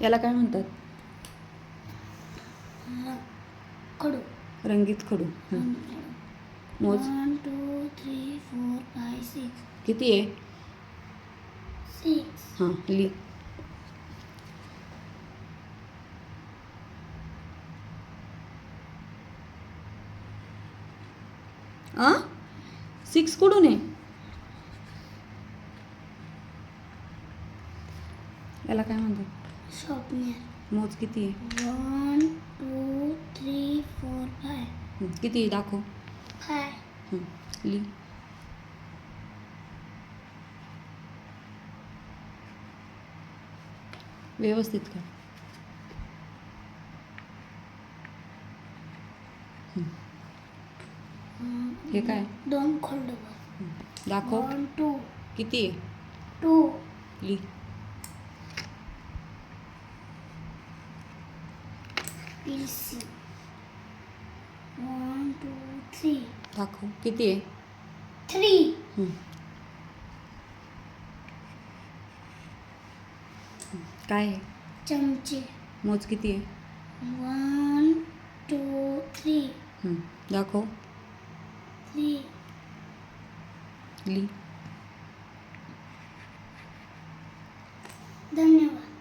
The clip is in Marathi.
याला काय म्हणतात? कडू रंगीत खडू. मोज. One two three four five six. किती आहे? सिक्स. हां ली. आ सिक्स कुठून आहे? याला काय म्हणतात? शॉपनेर मोज किती आहे? One two three four five किती आहे? दाखव. फाय ली. व्यवस्थित का हे काय? दोन खंड हं, दाखव. टू किती आहे? टू ली. P C one two three दाखव. किती आहे? थ्री काय आहे? चमचे. मोज किती आहे? वन टू थ्री दाखव. थ्री ली. धन्यवाद.